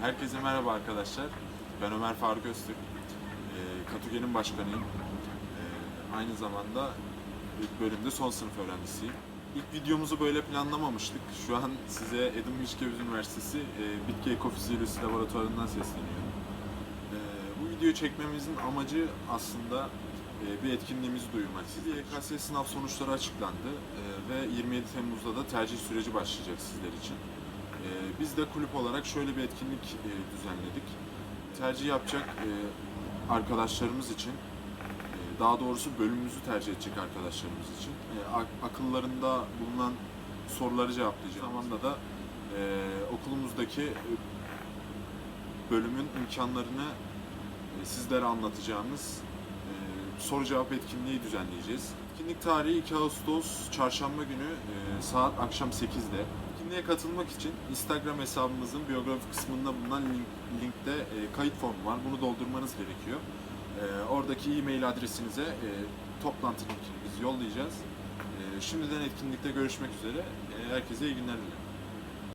Herkese merhaba arkadaşlar. Ben Ömer Faruk Öztürk. Ee, Katugen'in başkanıyım. Ee, aynı zamanda bölümde son sınıf öğrencisiyim. İlk videomuzu böyle planlamamıştık. Şu an size Edin Mickiewicz Üniversitesi e, Bitki Ekofizyolojisi Laboratuvarı'ndan sesleniyorum. Ee, bu videoyu çekmemizin amacı aslında e, bir etkinliğimizi duyurmak. YKS sınav sonuçları açıklandı e, ve 27 Temmuz'da da tercih süreci başlayacak sizler için. Ee, Biz de kulüp olarak şöyle bir etkinlik e, düzenledik. Tercih yapacak e, arkadaşlarımız için, e, daha doğrusu bölümümüzü tercih edecek arkadaşlarımız için ak- akıllarında bulunan soruları cevaplayacak. Zamanda da okulumuzdaki bölümün imkanlarını sizlere anlatacağımız soru cevap etkinliği düzenleyeceğiz. Etkinlik tarihi 2 Ağustos Çarşamba günü saat akşam 8'de. Etkinliğe katılmak için Instagram hesabımızın biyografi kısmında bulunan link, linkte e, kayıt formu var. Bunu doldurmanız gerekiyor. E, oradaki e-mail adresinize e, toplantı linkini biz yollayacağız. E, şimdiden etkinlikte görüşmek üzere. E, herkese iyi günler dilerim.